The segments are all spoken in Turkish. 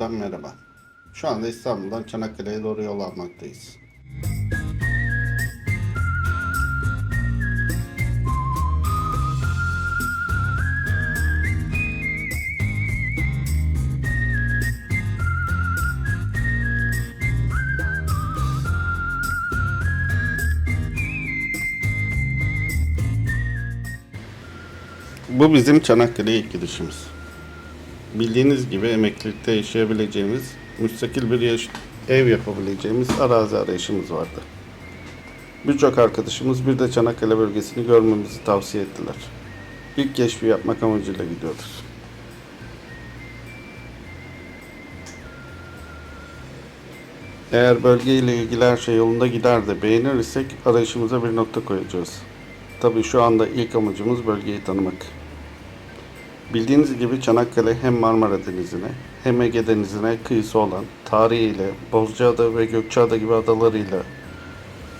Videodan merhaba. Şu anda İstanbul'dan Çanakkale'ye doğru yol almaktayız. Bu bizim Çanakkale'ye ilk gidişimiz. Bildiğiniz gibi emeklilikte yaşayabileceğimiz, müstakil bir yaş- ev yapabileceğimiz arazi arayışımız vardı. Birçok arkadaşımız bir de Çanakkale bölgesini görmemizi tavsiye ettiler. İlk keşfi yapmak amacıyla gidiyoruz. Eğer bölgeyle ilgili her şey yolunda gider de beğenirsek arayışımıza bir nokta koyacağız. Tabii şu anda ilk amacımız bölgeyi tanımak. Bildiğiniz gibi Çanakkale hem Marmara Denizi'ne hem Ege Denizi'ne kıyısı olan tarihiyle, Bozcaada ve Gökçeada gibi adalarıyla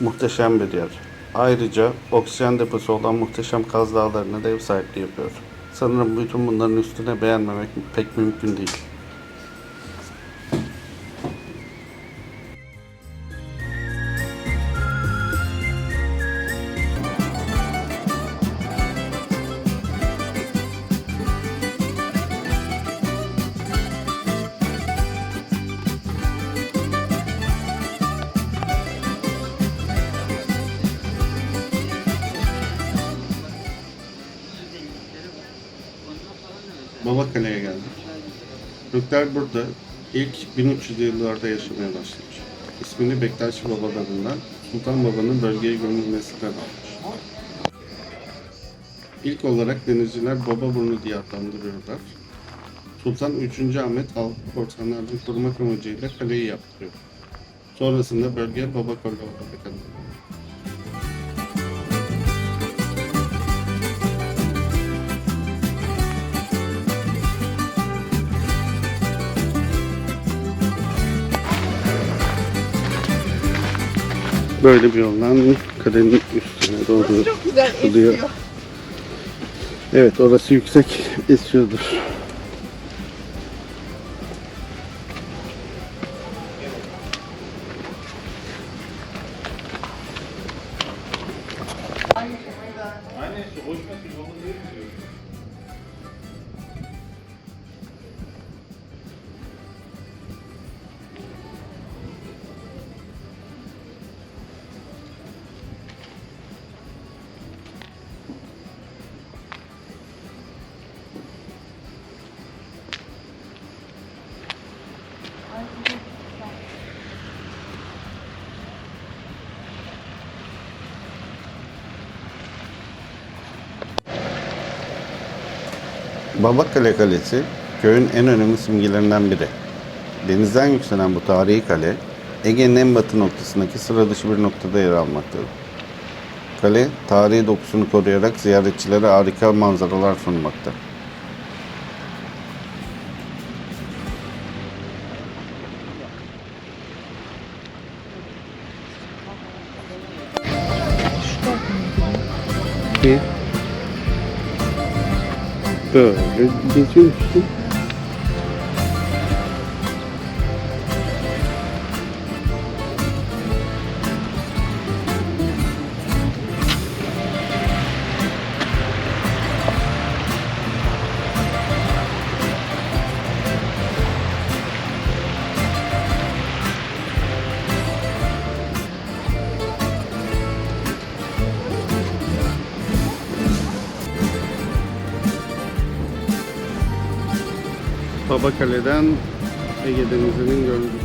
muhteşem bir yer. Ayrıca oksijen deposu olan muhteşem Kaz Dağları'na da ev sahipliği yapıyor. Sanırım bütün bunların üstüne beğenmemek pek mümkün değil. Babakale'ye geldik. Türkler burada ilk 1300'lü yıllarda yaşamaya başlamış. İsmini Bektaşi babalarından Sultan Baba'nın bölgeye gömülmesinden almış. İlk olarak denizciler Bababurnu diye adlandırıyorlar. Sultan 3. Ahmet Al korsanlardan korumak amacıyla kaleyi yaptırıyor. Sonrasında bölge Babakale olarak adlanıyor. Böyle bir yoldan kalenin üstüne doğru Çok güzel Gidiyor. esiyor. Evet orası yüksek esiyordur. Babakale Kalesi köyün en önemli simgelerinden biri. Denizden yükselen bu tarihi kale Ege'nin en batı noktasındaki sıra dışı bir noktada yer almaktadır. Kale tarihi dokusunu koruyarak ziyaretçilere harika manzaralar sunmakta. Bir Böyle geziyorsun. Babakale'den Ege Denizi'nin görüntüsü.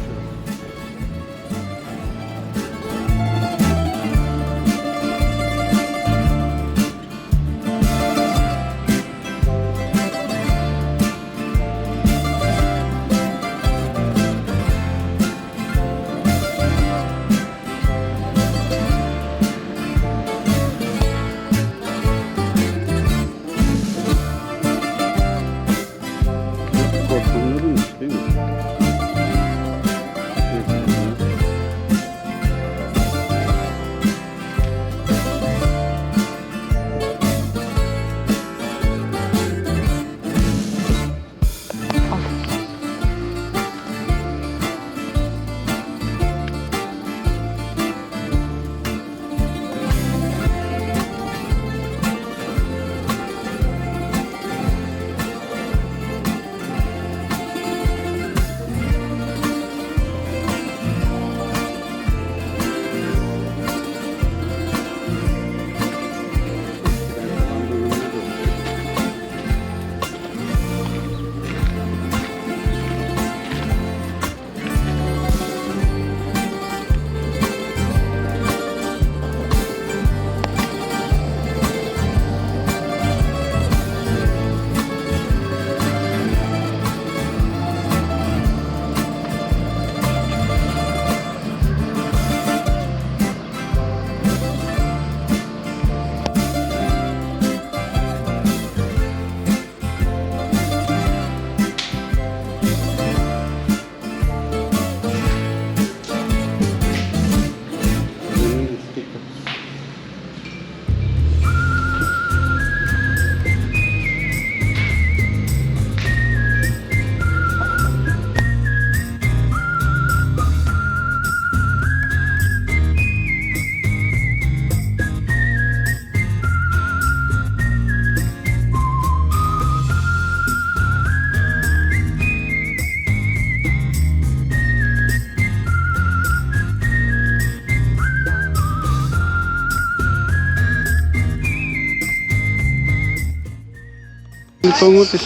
İçin.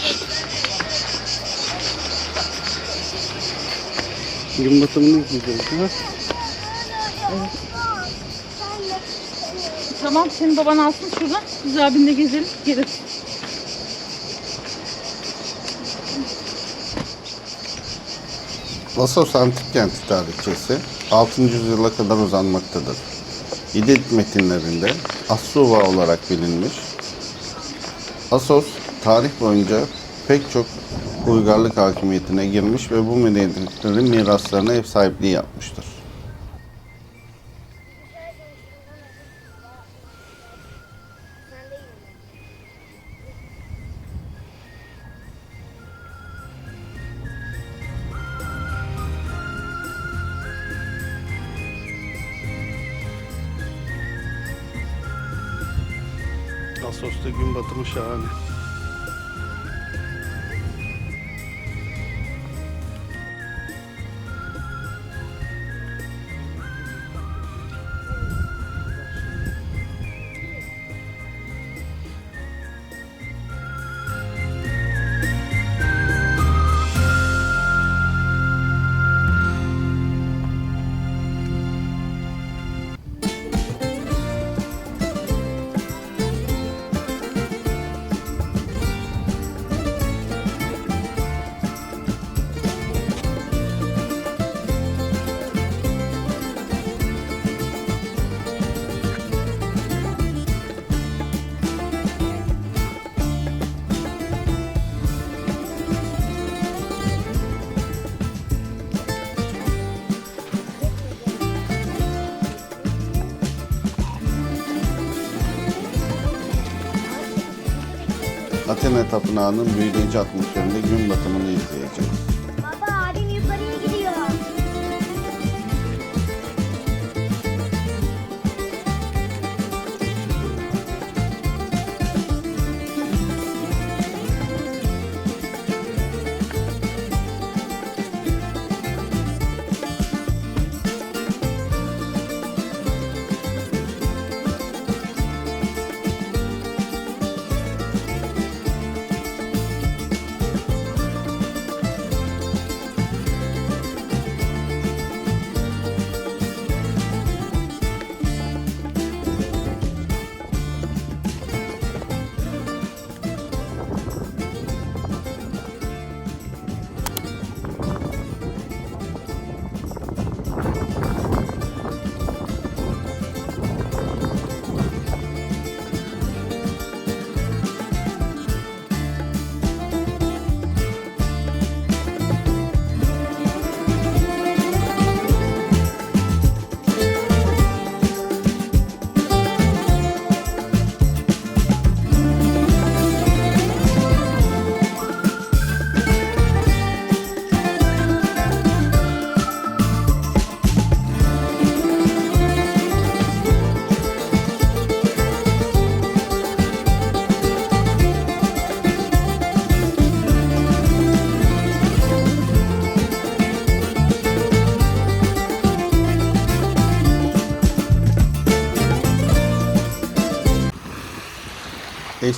Gün batımını izleyeceğiz. Ha? Tamam senin baban alsın şuradan. Biz abinle gezelim. Geliriz. Assos Antik Kenti tarihçesi 6. yüzyıla kadar uzanmaktadır. İdil metinlerinde Assuva olarak bilinmiş. Assos tarih boyunca pek çok uygarlık hakimiyetine girmiş ve bu medeniyetlerin miraslarına ev sahipliği yapmıştır. Assos'ta gün batımı şahane. Athena Tapınağı'nın büyüleyici atmosferinde gün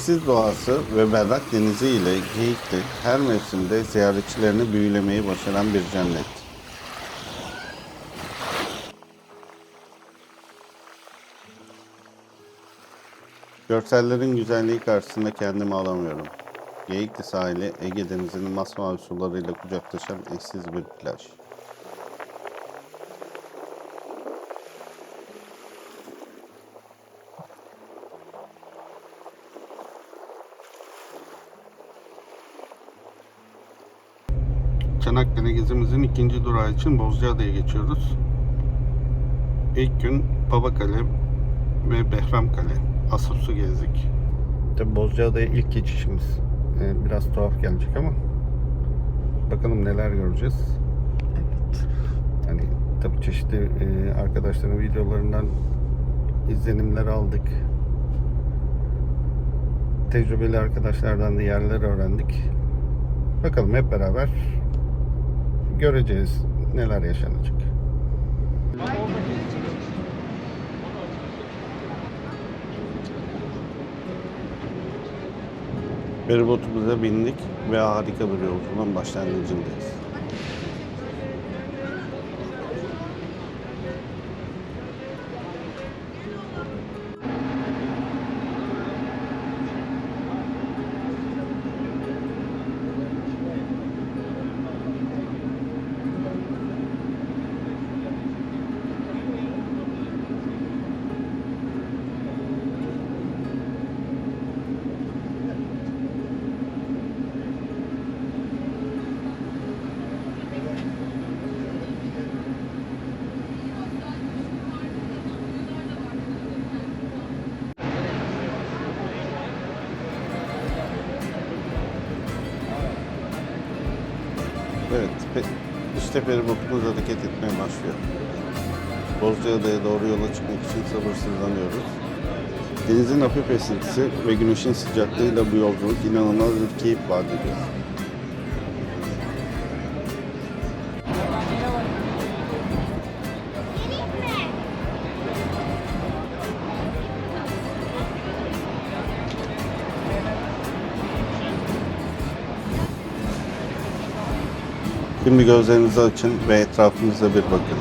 Eşsiz doğası ve berrak denizi ile Geyikli her mevsimde ziyaretçilerini büyülemeyi başaran bir cennet. Görsellerin güzelliği karşısında kendimi alamıyorum. Geyikli sahili Ege Denizi'nin masmavi sularıyla kucaklaşan eşsiz bir plaj. Çanakkale gezimizin ikinci durağı için Bozcaada'ya geçiyoruz. İlk gün Babakale ve Behremkale, Assos'u gezdik. Tabi Bozcaada'ya ilk geçişimiz. Ee, biraz tuhaf gelecek ama bakalım neler göreceğiz. Evet. Hani tabi çeşitli e, arkadaşların videolarından izlenimler aldık. Tecrübeli arkadaşlardan da yerler öğrendik. Bakalım hep beraber göreceğiz neler yaşanacak. Feribotumuza bindik ve harika bir yolculuğun başlangıcındayız. İşte feribotumuz hareket etmeye başlıyor. Bozcaada'ya doğru yola çıkmak için sabırsızlanıyoruz. Denizin hafif esintisi ve güneşin sıcaklığıyla bu yolculuk inanılmaz bir keyif vaat ediyor. Şimdi gözlerinizi açın ve etrafınıza bir bakın.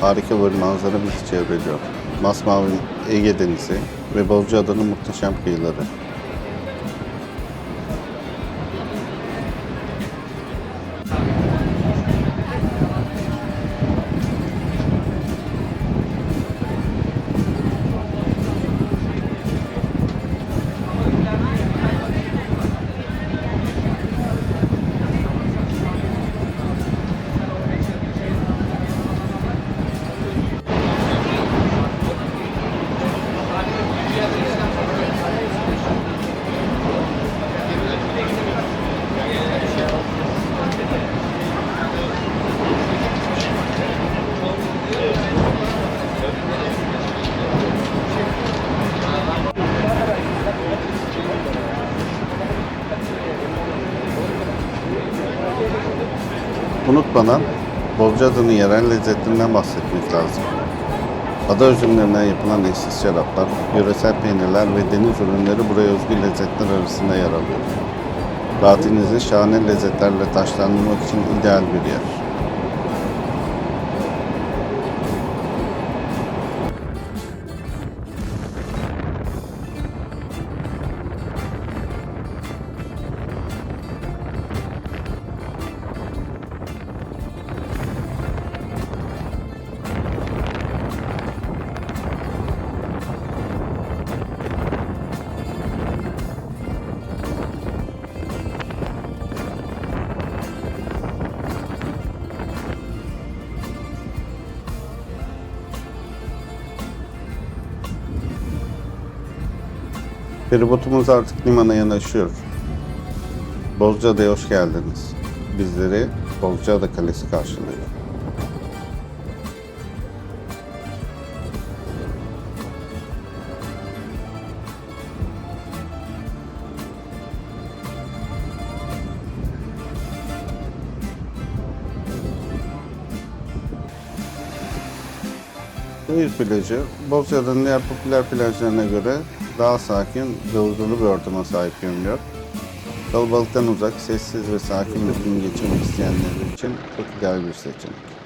Harika bir manzara bizi çevreliyor. Masmavi Ege Denizi ve Bozcaada'nın muhteşem kıyıları. Unutmadan Bozcaada'nın yerel lezzetinden bahsetmek lazım. Ada üzümlerinden yapılan eşsiz şaraplar, yöresel peynirler ve deniz ürünleri buraya özgü lezzetler arasında yer alıyor. Tatilinizi şahane lezzetlerle taşlandırmak için ideal bir yer. Feribotumuz artık limana yanaşıyor. Bozcaada'ya hoş geldiniz. Bizleri Bozcaada Kalesi karşılıyor. Şehir plajı, Bozcaada'nın diğer popüler plajlarına göre daha sakin ve huzurlu bir ortama sahip görünüyor. Kalabalıktan uzak, sessiz ve sakin bir gün geçirmek isteyenler için çok ideal bir seçenek.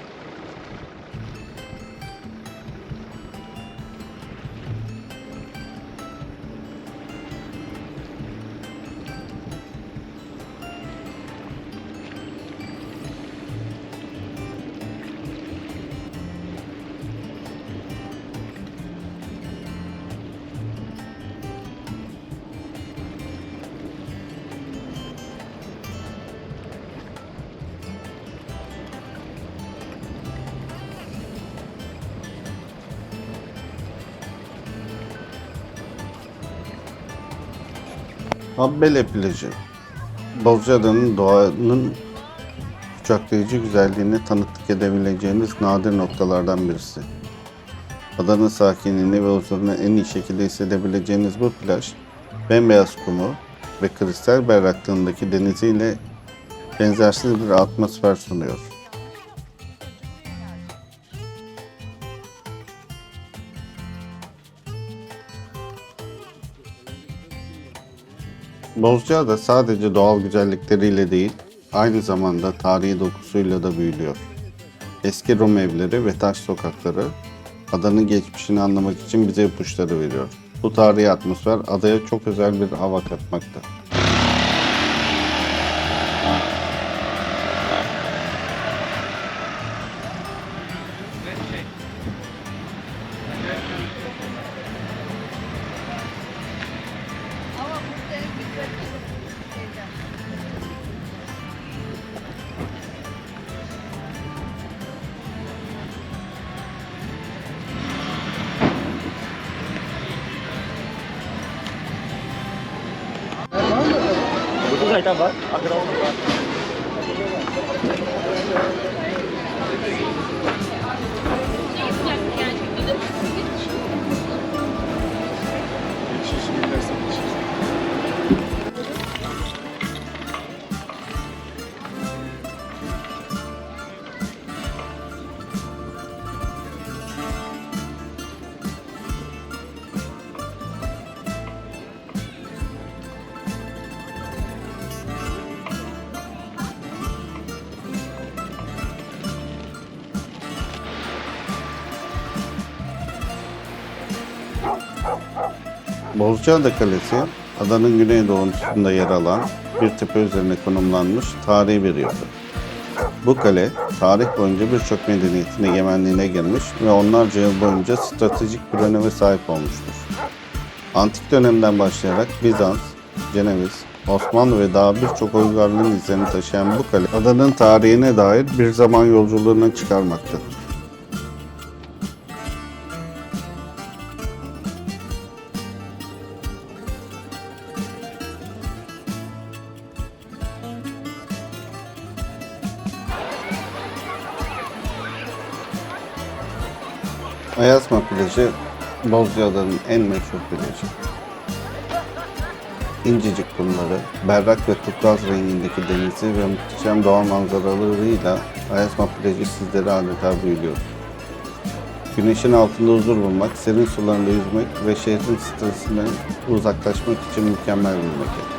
Habbele plajı. Bozcaada'nın doğanın kucaklayıcı güzelliğini tanıklık edebileceğiniz nadir noktalardan birisi. Adanın sakinliğini ve huzurunu en iyi şekilde hissedebileceğiniz bu plaj, bembeyaz kumu ve kristal berraklığındaki deniziyle benzersiz bir atmosfer sunuyor. Bozcaada sadece doğal güzellikleriyle değil, aynı zamanda tarihi dokusuyla da büyülüyor. Eski Rum evleri ve taş sokakları adanın geçmişini anlamak için bize ipuçları veriyor. Bu tarihi atmosfer adaya çok özel bir hava katmakta. Bozcaada Kalesi, adanın güneydoğusunda yer alan bir tepe üzerine konumlanmış tarihi bir yapı. Bu kale, tarih boyunca birçok medeniyetin egemenliğine girmiş ve onlarca yıl boyunca stratejik bir öneme sahip olmuştur. Antik dönemden başlayarak Bizans, Ceneviz, Osmanlı ve daha birçok uygarlığın izlerini taşıyan bu kale, adanın tarihine dair bir zaman yolculuğuna çıkarmaktadır. Plajı Bozcaada'nın en meşhur plajı. İncecik kumları, berrak ve turkuaz rengindeki denizi ve muhteşem doğal manzaralarıyla Ayasma plajı sizleri adeta büyülüyor. Güneşin altında huzur bulmak, serin sularında yüzmek ve şehrin stresinden uzaklaşmak için mükemmel bir mekan.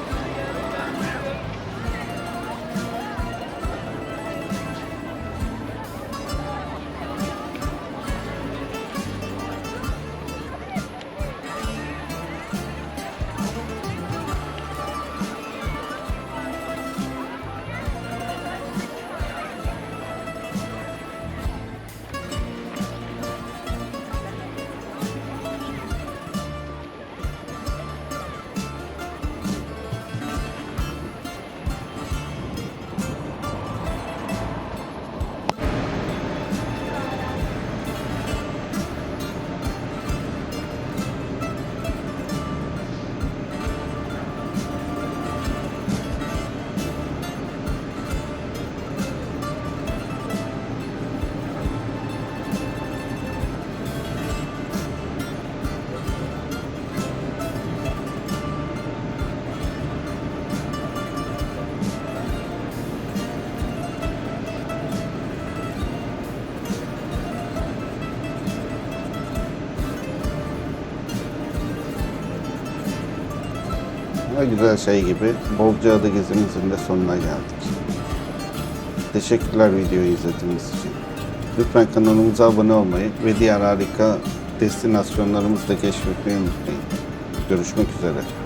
Ne güzel şey gibi Bozcaada gezimizin de sonuna geldik. Teşekkürler videoyu izlediğiniz için. Lütfen kanalımıza abone olmayı ve diğer harika destinasyonlarımızı da keşfetmeyi unutmayın. Görüşmek üzere.